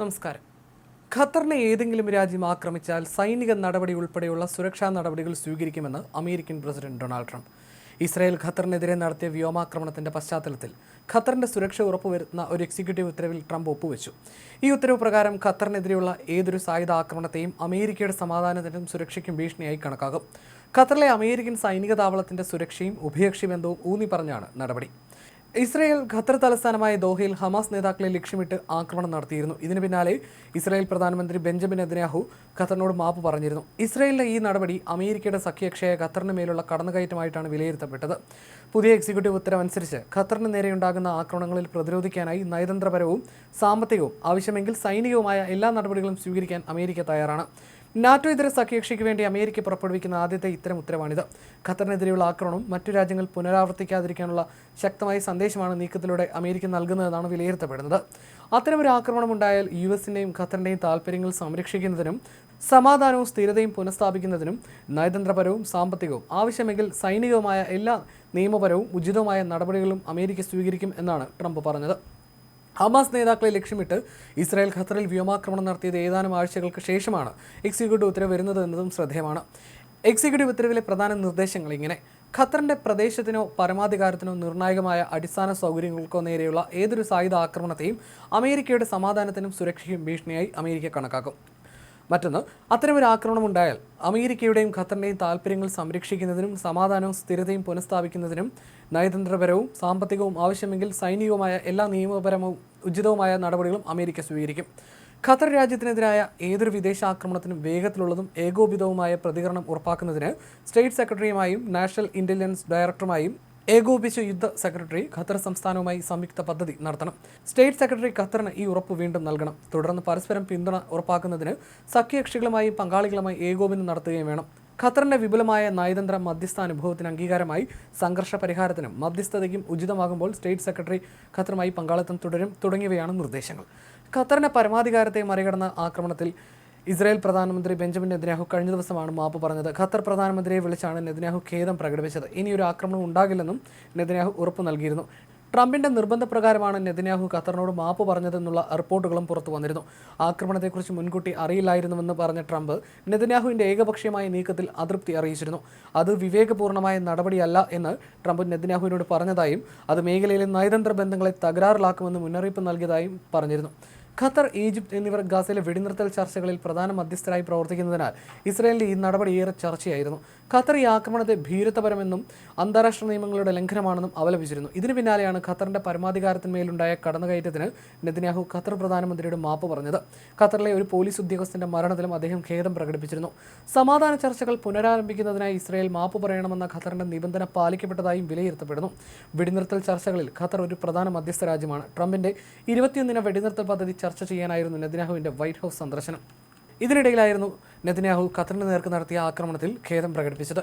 നമസ്കാരം. ഖത്തറിനെ ഏതെങ്കിലും രാജ്യം ആക്രമിച്ചാൽ സൈനിക നടപടി ഉൾപ്പെടെയുള്ള സുരക്ഷാ നടപടികൾ സ്വീകരിക്കുമെന്ന് American president Donald Trump. Israel ഖത്തറിനെതിരെ നടത്തിയ വ്യോമാക്രമണത്തിന്റെ പശ്ചാത്തലത്തിൽ ഖത്തറിന്റെ സുരക്ഷ ഉറപ്പുവരുത്തുന്ന ഒരു എക്സിക്യൂട്ടീവ് ഉത്തരവിൽ ട്രംപ് ഒപ്പുവെച്ചു. ഈ ഉത്തരവ് പ്രകാരം ഖത്തറിനെതിരെയുള്ള ഏതൊരു സായുധ ആക്രമണത്തെയും അമേരിക്കയുടെ സമാധാനത്തിനും സുരക്ഷയ്ക്കും ഭീഷണിയായി കണക്കാക്കും. ഖത്തറിലെ അമേരിക്കൻ സൈനിക താവളത്തിന്റെ സുരക്ഷയും ഉഭയകക്ഷി ബന്ധവും ഊന്നി പറഞ്ഞാണ് നടപടി. ഇസ്രായേൽ ഖത്തർ തലസ്ഥാനമായ ദോഹയിൽ ഹമാസ് നേതാക്കളെ ലക്ഷ്യമിട്ട് ആക്രമണം നടത്തിയിരുന്നു. ഇതിന് പിന്നാലെ ഇസ്രായേൽ പ്രധാനമന്ത്രി ബെഞ്ചമിൻ നെതന്യാഹു ഖത്തറിനോട് മാപ്പ് പറഞ്ഞിരുന്നു. ഇസ്രായേലിലെ ഈ നടപടി അമേരിക്കയുടെ സഖ്യകക്ഷിയായ ഖത്തറിന് മേലുള്ള കടന്നുകയറ്റമായിട്ടാണ് വിലയിരുത്തപ്പെട്ടത്. പുതിയ എക്സിക്യൂട്ടീവ് ഉത്തരവനുസരിച്ച് ഖത്തറിന് നേരെയുണ്ടാകുന്ന ആക്രമണങ്ങളിൽ പ്രതിരോധിക്കാനായി നയതന്ത്രപരവും സാമ്പത്തികവും ആവശ്യമെങ്കിൽ സൈനികവുമായ എല്ലാ നടപടികളും സ്വീകരിക്കാൻ അമേരിക്ക തയ്യാറാണ്. നാറ്റോ ഇതര സഖ്യകക്ഷിക്ക് വേണ്ടി അമേരിക്ക പുറപ്പെടുവിക്കുന്ന ആദ്യത്തെ ഇത്തരം ഉത്തരവാണിത്. ഖത്തറിനെതിരെയുള്ള ആക്രമണം മറ്റു രാജ്യങ്ങൾ പുനരാവർത്തിക്കാതിരിക്കാനുള്ള ശക്തമായ സന്ദേശമാണ് നീക്കത്തിലൂടെ അമേരിക്ക നൽകുന്നതെന്നാണ് വിലയിരുത്തപ്പെടുന്നത്. അത്തരമൊരു ആക്രമണം ഉണ്ടായാൽ യു എസിന്റെയും ഖത്തറിന്റെയും താൽപ്പര്യങ്ങൾ സംരക്ഷിക്കുന്നതിനും സമാധാനവും സ്ഥിരതയും പുനഃസ്ഥാപിക്കുന്നതിനും നയതന്ത്രപരവും സാമ്പത്തികവും ആവശ്യമെങ്കിൽ സൈനികവുമായ എല്ലാ നിയമപരവും ഉചിതവുമായ നടപടികളും അമേരിക്ക സ്വീകരിക്കും എന്നാണ് ട്രംപ് പറഞ്ഞത്. ഹമാസ് നേതാക്കളെ ലക്ഷ്യമിട്ട് ഇസ്രായേൽ ഖത്തറിൽ വ്യോമാക്രമണം നടത്തിയത് ഏതാനും ആഴ്ചകൾക്ക് ശേഷമാണ് എക്സിക്യൂട്ടീവ് ഉത്തരവ് വരുന്നത് എന്നതും ശ്രദ്ധേയമാണ്. എക്സിക്യൂട്ടീവ് ഉത്തരവിലെ പ്രധാന നിർദ്ദേശങ്ങൾ ഇങ്ങനെ. ഖത്തറിന്റെ പ്രദേശത്തിനോ പരമാധികാരത്തിനോ നിർണായകമായ അടിസ്ഥാന സൗകര്യങ്ങൾക്കോ നേരെയുള്ള ഏതൊരു സായുധ ആക്രമണത്തെയും അമേരിക്കയുടെ സമാധാനത്തിനും സുരക്ഷയ്ക്കും ഭീഷണിയായി അമേരിക്ക കണക്കാക്കും. മറ്റൊന്ന് അത്തരമൊരു ആക്രമണം ഉണ്ടായാൽ അമേരിക്കയുടെയും ഖത്തറിന്റെയും താൽപ്പര്യങ്ങൾ സംരക്ഷിക്കുന്നതിനും സമാധാനവും സ്ഥിരതയും പുനഃസ്ഥാപിക്കുന്നതിനും നയതന്ത്രപരവും സാമ്പത്തികവും ആവശ്യമെങ്കിൽ സൈനികവുമായ എല്ലാ നിയമപരവും ഉചിതവുമായ നടപടികളും അമേരിക്ക സ്വീകരിക്കും. ഖത്തർ രാജ്യത്തിനെതിരായ ഏതൊരു വിദേശ ആക്രമണത്തിനും വേഗത്തിലുള്ളതും ഏകോപിതവുമായ പ്രതികരണം ഉറപ്പാക്കുന്നതിന് സ്റ്റേറ്റ് സെക്രട്ടറിയുമായും നാഷണൽ ഇന്റലിജൻസ് ഡയറക്ടറുമായും ഏകോപിച്ച യുദ്ധ സെക്രട്ടറി ഖത്തർ സംസ്ഥാനവുമായി സംയുക്ത പദ്ധതി നടത്തണം. സ്റ്റേറ്റ് സെക്രട്ടറി ഖത്തറിന് ഈ ഉറപ്പ് വീണ്ടും നൽകണം. തുടർന്ന് പരസ്പരം പിന്തുണ ഉറപ്പാക്കുന്നതിന് സഖ്യകക്ഷികളുമായും പങ്കാളികളുമായി ഏകോപനം നടത്തുകയും വേണം. ഖത്തറിന്റെ വിപുലമായ നയതന്ത്ര മധ്യസ്ഥ അനുഭവത്തിന് അംഗീകാരമായി സംഘർഷ പരിഹാരത്തിനും മധ്യസ്ഥതയ്ക്കും ഉചിതമാകുമ്പോൾ സ്റ്റേറ്റ് സെക്രട്ടറി ഖത്തറുമായി പങ്കാളിത്തം തുടരും തുടങ്ങിയവയാണ് നിർദ്ദേശങ്ങൾ. ഖത്തറിന്റെ പരമാധികാരത്തെ മറികടന്ന ആക്രമണത്തിൽ ഇസ്രായേൽ പ്രധാനമന്ത്രി ബെഞ്ചമിൻ നെതന്യാഹു കഴിഞ്ഞ ദിവസമാണ് മാപ്പ് പറഞ്ഞത്. ഖത്തർ പ്രധാനമന്ത്രിയെ വിളിച്ചാണ് നെതന്യാഹു ഖേദം പ്രകടിപ്പിച്ചത്. ഇനിയൊരു ആക്രമണം ഉണ്ടാകില്ലെന്നും നെതന്യാഹു ഉറപ്പു നൽകിയിരുന്നു. ട്രംപിന്റെ നിർബന്ധപ്രകാരമാണ് നെതന്യാഹു ഖത്തറിനോട് മാപ്പ് പറഞ്ഞതെന്നുള്ള റിപ്പോർട്ടുകളും പുറത്തു വന്നിരുന്നു. ആക്രമണത്തെക്കുറിച്ച് മുൻകൂട്ടി അറിയില്ലായിരുന്നുവെന്ന് പറഞ്ഞ ട്രംപ് നെതന്യാഹുവിന്റെ ഏകപക്ഷീയമായ നീക്കത്തിൽ അതൃപ്തി അറിയിച്ചിരുന്നു. അത് വിവേകപൂർണമായ നടപടിയല്ല എന്ന് ട്രംപ് നെതന്യാഹുവിനോട് പറഞ്ഞതായും അത് മേഖലയിലെ നയതന്ത്ര ബന്ധങ്ങളെ തകരാറിലാക്കുമെന്ന് മുന്നറിയിപ്പ് നൽകിയതായും പറഞ്ഞിരുന്നു. ഖത്തർ ഈജിപ്ത് എന്നിവർ ഗാസയിലെ വെടിനിർത്തൽ ചർച്ചകളിൽ പ്രധാന മധ്യസ്ഥരായി പ്രവർത്തിക്കുന്നതിനാൽ ഇസ്രായേലിന്റെ ഈ നടപടി ഏറെ ചർച്ചയായിരുന്നു. ഖത്തർ ഈ ആക്രമണത്തെ ഭീരുത്വപരമെന്നും അന്താരാഷ്ട്ര നിയമങ്ങളുടെ ലംഘനമാണെന്നും അപലപിച്ചിരുന്നു ഇതിനു പിന്നാലെയാണ് ഖത്തറിന്റെ പരമാധികാരത്തിന്മേലുണ്ടായ കടന്നുകയറ്റത്തിന് നെതിന്യാഹു ഖത്തർ പ്രധാനമന്ത്രിയുടെ മാപ്പ് പറഞ്ഞത്. ഖത്തറിലെ ഒരു പോലീസ് ഉദ്യോഗസ്ഥന്റെ മരണത്തിലും അദ്ദേഹം ഖേദം പ്രകടിപ്പിച്ചിരുന്നു. സമാധാന ചർച്ചകൾ പുനരാരംഭിക്കുന്നതിനായി ഇസ്രായേൽ മാപ്പ് പറയണമെന്ന ഖത്തറിന്റെ നിബന്ധന പാലിക്കപ്പെട്ടതായും വിലയിരുത്തപ്പെടുന്നു. വെടിനിർത്തൽ ചർച്ചകളിൽ ഖത്തർ ഒരു പ്രധാന മധ്യസ്ഥ രാജ്യമാണ്. ട്രംപിന്റെ ഇരുപത്തിയൊന്നിന വെടിനിർത്തൽ പദ്ധതി ചർച്ച ചെയ്യാനായിരുന്നു നെതന്യാഹുവിന്റെ വൈറ്റ് ഹൗസ് സന്ദർശനം. ഇതിനിടയിലായിരുന്നു നെതന്യാഹു ഖത്തറിന് നേർക്ക് നടത്തിയ ആക്രമണത്തിൽ ഖേദം പ്രകടിപ്പിച്ചത്.